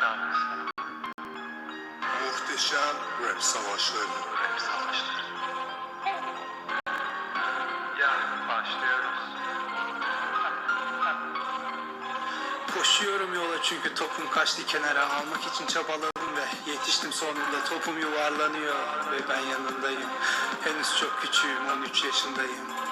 şarkısı. Muhteşem rap savaşları. Rap savaşları. Yani başlıyoruz. Koşuyorum yola çünkü topum kaçtı kenara almak için çabaladım ve yetiştim sonunda topum yuvarlanıyor ve ben yanındayım. Henüz çok küçüğüm 13 yaşındayım.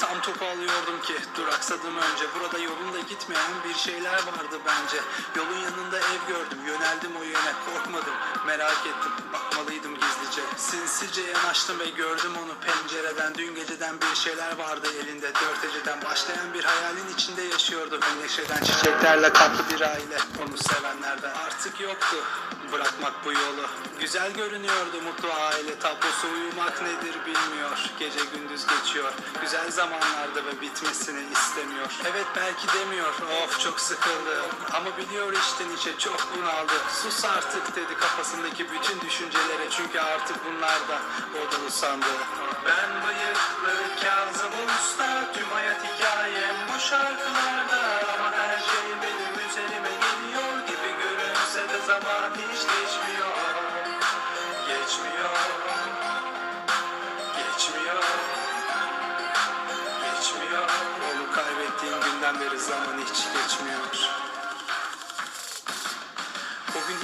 Tam topu alıyordum ki. Duraksadım önce. Burada yolunda gitmeyen bir şeyler vardı bence. Yolun yanında ev gördüm. Yöneldim o yöne. Korkmadım. Merak ettim. Bakmalıydım gizlice. Sinsice yanaştım ve gördüm onu. Pencereden dün geceden bir şeyler vardı elinde. Dört eceden başlayan bir hayalin içinde yaşıyordu. Neşeden çiçeklerle kaplı bir aile. Onu sevenlerden artık yoktu bırakmak bu yolu. Güzel görünüyordu mutlu aile tablosu uyumak nedir bilmiyor. Gece gündüz geçiyor. Güzel zamanlarda ve bitmesini istemiyor. Evet belki demiyor. Of çok sıkıldı. Ama biliyor içten içe çok bunaldı. Sus artık dedi kafasındaki bütün düşüncelere. Çünkü artık bunlar da odalı sandı. Ben bıyıklı Kazım Usta. Tüm zaman hiç geçmiyor. Geçmiyor. Geçmiyor. Geçmiyor. Onu kaybettiğim günden beri zaman hiç geçmiyor.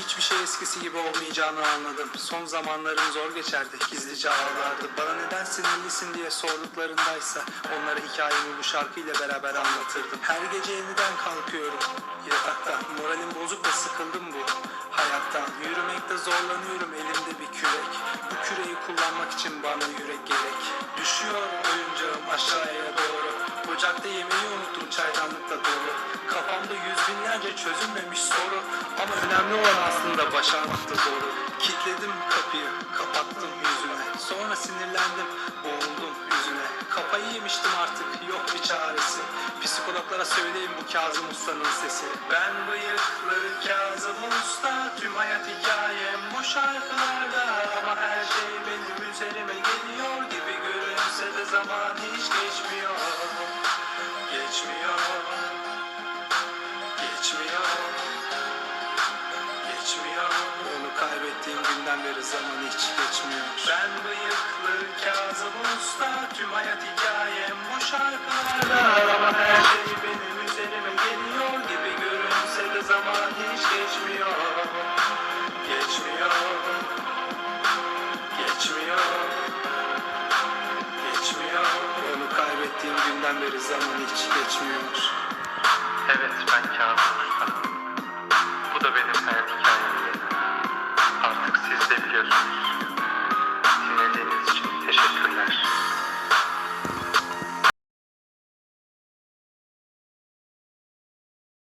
Hiçbir şey eskisi gibi olmayacağını anladım. Son zamanlarım zor geçerdi. Gizlice ağlardı. Bana neden sinirlisin diye sorduklarındaysa onlara hikayemi bu şarkıyla beraber anlatırdım. Her gece yeniden kalkıyorum. Yatakta moralim bozuk ve sıkıldım bu hayattan. Yürümekte zorlanıyorum elimde bir kürek. Bu küreği kullanmak için bana yürek gerek. Düşüyor oyuncağım aşağıya doğru. Ocakta yemeği unuttum çaydanlıkta dolu. Kafamda yüz binlerce çözülmemiş soru. Ama önemli olan aslında başarmaktı zoru. Kilitledim kapıyı, kapattım yüzüne. Sonra sinirlendim, boğuldum yüzüne. Kafayı yemiştim artık, yok bir çaresi. Psikologlara söyleyeyim bu Kazım Usta'nın sesi. Ben bıyıklı Kazım Usta, tüm hayat hikayem bu şarkılarda. Ama her şey benim üzerime geliyor gibi görünse de zaman kaybettiğim günden beri zaman hiç geçmiyor. Ben bıyıklı Kazım Usta, tüm hayat hikayem bu şarkılarda. Ama her şey benim üzerime geliyor gibi görünse de zaman hiç geçmiyor. Geçmiyor. Geçmiyor. Geçmiyor. Onu kaybettiğim günden beri zaman hiç geçmiyor. Evet ben Kazım Usta.